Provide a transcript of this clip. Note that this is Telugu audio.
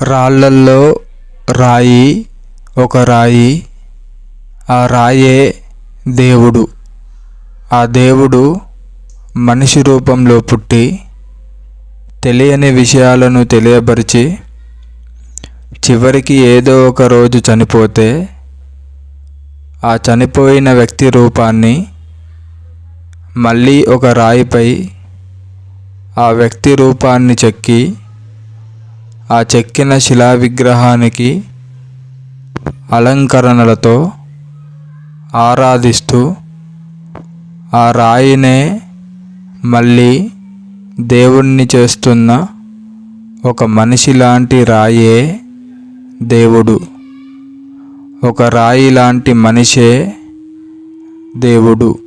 రాళ్ళల్లో రాయి ఒక రాయి ఆ రాయే దేవుడు. ఆ దేవుడు మనిషి రూపంలో పుట్టి తెలియని విషయాలను తెలియపరిచి చివరికి ఏదో ఒక రోజు చనిపోతే ఆ చనిపోయిన వ్యక్తి రూపాన్ని మళ్ళీ ఒక రాయిపై ఆ వ్యక్తి రూపాన్ని చెక్కి ఆ చెక్కిన శిలా విగ్రహానికి అలంకరణలతో ఆరాధిస్తూ ఆ రాయినే మళ్ళీ దేవుణ్ణి చేస్తున్న ఒక మనిషి లాంటి రాయే దేవుడు. ఒక రాయి లాంటి మనిషే దేవుడు.